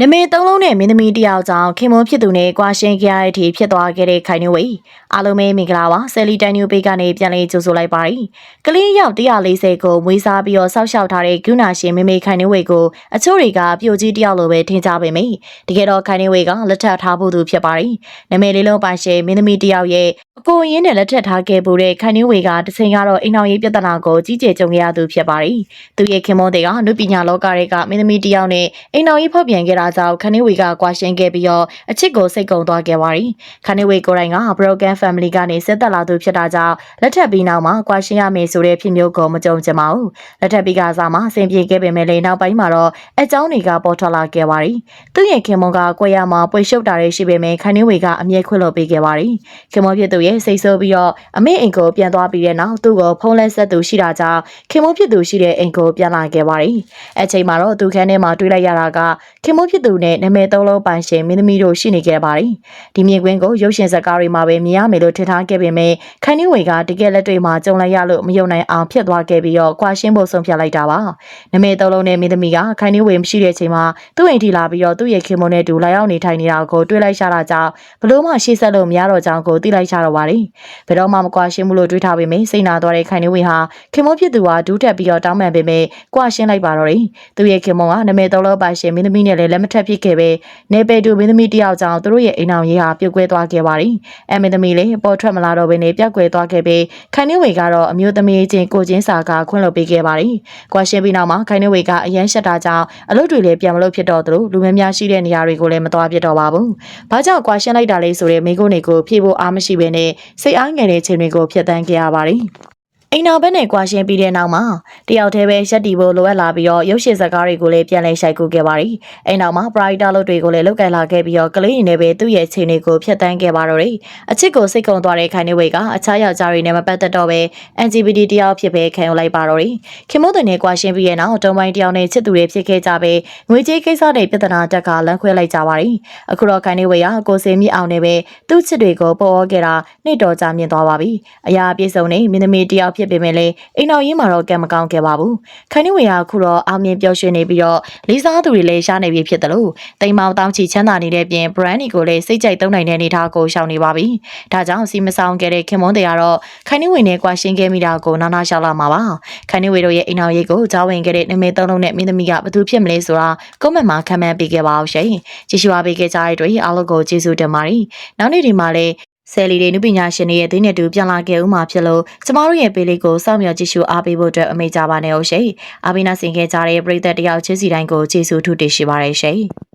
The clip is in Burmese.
နမေသုံးလုံးနဲ့မင်းသမီးတယောက်ကြောင့်ခင်မွန်းဖြစ်သူနဲ့ကွာရှင်းကြရတဲ့အထိဖြစ်သွားခဲ့တဲ့ခိုင်နှုတ်ဝေအားလုံးပဲမင်္ဂလာပါဆယ်လီတန်နျူပေးကနေပြန်လည်ကြိုဆိုလိုက်ပါရီကလေးရောက်140ကိုမွေးစားပြီးတော့စောက်ရှောက်ထားတဲ့ဂုဏရှင်မေမေခိုင်နှုတ်ဝေကိုအချို့တွေကပြိုကြီးတယောက်လိုပဲထင်ကြပေမယ့်တကယ်တော့ခိုင်နှုတ်ဝေကလက်ထပ်ထားဖို့သူဖြစ်ပါရီနမေလေးလုံးပိုင်ရှင်မင်းသမီးတယောက်ရဲ့အကိုရင်းနဲ့လက်ထပ်ထားခဲ့ဖို့တဲ့ခိုင်နှုတ်ဝေကတစ်ချိန်ကတော့အိမ်အောင်ရေးပြဿနာကိုကြီးကျယ်ကြုံခဲ့ရသူဖြစ်ပါရီသူရဲ့ခင်မွန်းတွေကလူပညာလောကတွေကမင်းသမီးတယောက်နဲ့အိမ်အောင်ရေးဖောက်ပြန်ခဲ့တာကြောင့်ခိုင်နှုတ်ဝေကကွာရှင်းခဲ့ပြီးတော့အချစ်ကိုစိတ်ကုံသွားခဲ့ပါရီခိုင်နှုတ်ဝေကိုယ်တိုင်က broken family ကနေဆက်သက်လာသူဖြစ်တာကြောင့်လက်ထပ်ပြီးနောက်မှာကွာရှင်းရမယ်ဆိုတဲ့ဖြစ်မျိုးကိုမကြုံချင်ပါဘူးလက်ထပ်ပြီးကစားမှာအဆင်ပြေခဲ့ပေမဲ့လည်းနောက်ပိုင်းမှာတော့အကြောင်းတွေကပေါ်ထွက်လာခဲ့ပါရီသူ့ရဲ့ခင်မွန်ကကွဲရမှာပွေရှုပ်တာတွေရှိပေမဲ့ခိုင်နှုတ်ဝေကအမြဲခွင့်လို့ပေးခဲ့ပါရီခင်မွန်ဖြစ်သူရဲ့စိတ်ဆိုးပြီးတော့အမေအိမ်ကိုပြန်သွားပြီးတဲ့နောက်သူ့ကိုဖုန်းလက်ဆက်သူရှိတာကြောင့်ခင်မွန်ဖြစ်သူရှိတဲ့အိမ်ကိုပြန်လာခဲ့ပါရီအချိန်မှာတော့သူခန်းထဲမှာတွေ့လိုက်ရတာကခင်မွန်ဖြစ်သူနဲ့နာမည်သုံးလုံးပိုင်ရှင်မင်းသမီးတို့ရှိနေခဲ့ပါရီဒီမြင်ကွင်းကိုရုပ်ရှင်ဇာတ်ကားတွေမှာပဲမြင်ရမယ်လို့ထင်ထားခဲ့ပေမဲ့ခိုင်နှင်းဝေကတကယ်လက်တွေ့မှာကြုံလိုက်ရလို့မယုံနိုင်အောင်ဖြစ်သွားခဲ့ပြီးတော့ကွာရှင်းဖို့ဆုံးဖြတ်လိုက်တာပါနာမည်သုံးလုံးနဲ့မင်းသမီးကခိုင်နှင်းဝေမရှိတဲ့အချိန်မှာသူ့အိမ်ထိလာပြီးတော့သူ့ရဲ့ခင်မွန်နဲ့တူလာရောက်နေထိုင်နေတာကိုတွေ့လိုက်ရတာကြောင့်ဘလို့မှရှေ့ဆက်လို့မရတော့ကြောင်းကိုသိလိုက်ရတော့ပါရီဘယ်တော့မှမကွာရှင်းဘူးလို့တွေးထားပေမဲ့စိတ်နာသွားတဲ့ခိုင်နှင်းဝေဟာခင်မွန်ဖြစ်သူဟာဒူးတက်ပြီးတော့တောင်းပန်ပေမဲ့ကွာရှင်းလိုက်ပါတော့တယ်သူ့ရဲ့ခင်မွန်ကနာမည်သုံးလုံးပါရှင်မင်းသမီးနဲ့လည်းလက်မထက်ဖြစ်ခဲ့ပဲနေပေတူမင်းသမီးတယောက်ကြောင့်သူတို့ရဲ့အိမ်အောင်ရေးဟာပြုတ်ကွဲသွားခဲ့ပါရီအဲမင်းသမီးလည်းပေါ်ထွက်မလာတော့ဘဲနဲ့ပြောက်ကွဲသွားခဲ့ပြီးခိုင်နှင်းဝေကတော့အမျိုးသမီးချင်းကိုချင်းစာကခွင့်လွှတ်ပေးခဲ့ပါရီကွာရှင်းပြီးနောက်မှာခိုင်နှင်းဝေကအရန်ရှက်တာကြောင့်အလုပ်တွေလည်းပြန်မလုပ်ဖြစ်တော့သလိုလူများများရှိတဲ့နေရာတွေကိုလည်းမသွားဖြစ်တော့ပါဘူးဘာကြောင့်ကွာရှင်းလိုက်တာလဲဆိုတဲ့မိကုန်းတွေကိုဖြေဖို့အားမရှိဘဲနဲ့စိတ်အားငယ်တဲ့ချိန်တွေကိုဖျက်ဆီးခဲ့ရပါရီ အိမ်နောက်ဘက်နဲ့ကွာရှင်းပြီးတဲ့နောက်မှာတယောက်တည်းပဲရက်တီဖို့လိုအပ်လာပြီးတော့ရုပ်ရှင်ဇာတ်ကားတွေကိုလည်းပြန်လည်ရှိုက်ကူခဲ့ပါရီအိမ်နောက်မှာ brighter လုပ်တွေကိုလည်းလုတ်ကင်လာခဲ့ပြီးတော့ကလေးရင်းနဲ့ပဲသူ့ရဲ့ခြေတွေကိုဖျက်ဆီးခဲ့ပါတော့တယ်အချစ်ကိုစိတ်ကုံသွားတဲ့ခိုင်နေဝေကအခြားယောက်ျားတွေနဲ့မပတ်သက်တော့ပဲ LGBT တယောက်ဖြစ်ပဲခံယူလိုက်ပါတော့တယ်ခင်မိုးတဲ့နဲ့ကွာရှင်းပြီးတဲ့နောက်တုံးပိုင်းတယောက်နဲ့ချစ်သူတွေဖြစ်ခဲ့ကြပဲငွေကြေးကိစ္စတွေပြဿနာတက်ကလမ်းခွဲလိုက်ကြပါရီအခုတော့ခိုင်နေဝေကကိုစင်မြအောင်နဲ့ပဲသူ့ချစ်တွေကိုပေါ်ခဲ့တာနှစ်တော်ကြာမြင့်သွားပါပြီအရာအပြည့်စုံနဲ့မင်းသမီးတယောက်ဖြစ်ပေမဲ့လည်းအိမ်တော်ရင်းမှာတော့ကံမကောင်းခဲ့ပါဘူးခိုင်နေဝေကအခုတော့အောင်မြင်ပျော်ရွှင်နေပြီးတော့လေးစားသူတွေလည်းရှားနေပြီဖြစ်တယ်လို့တိမ်မောင်တောင်းချီချမ်းသာနေတဲ့ပြင် brand ကိုလည်းစိတ်ကြိုက်သုံးနိုင်တဲ့အနေထားကိုရှောင်နေပါပြီဒါကြောင့်စီမဆောင်ခဲ့တဲ့ခင်မွန်းတွေကတော့ခိုင်နေဝေနဲ့ကွာရှင်းခဲ့မိတာကိုနားနားရှောက်လာမှာပါခိုင်နေဝေတို့ရဲ့အိမ်တော်ရိတ်ကိုကြားဝင်ခဲ့တဲ့နမေသုံးလုံးနဲ့မင်းသမီးကဘသူဖြစ်မလဲဆိုတာကွန်မန့်မှာခံမှန်းပေးခဲ့ပါအောင်ရှင်ကြည့်ရှုအားပေးခဲ့ကြတဲ့အတွက်အားလုံးကိုကျေးဇူးတင်ပါတယ်နောက်နေ့ဒီမှာလည်း ဆယ်လီတွေနုပညာရှင်တွေရဲ့ဒိနေတူပြန်လာခဲ့ဦးမှာဖြစ်လို့ကျမတို့ရဲ့ပေးလေးကိုစောင့်မျှော်ကြည့်ရှုအားပေးဖို့အတွက်အမိန့်ကြပါနဲ့ဟုတ်ရှင်။အာဘိနာဆင်ခဲ့ကြတဲ့ပရိသတ်တယောက်ချင်းစီတိုင်းကိုကျေးဇူးထူးတင်ရှိပါရရှင်။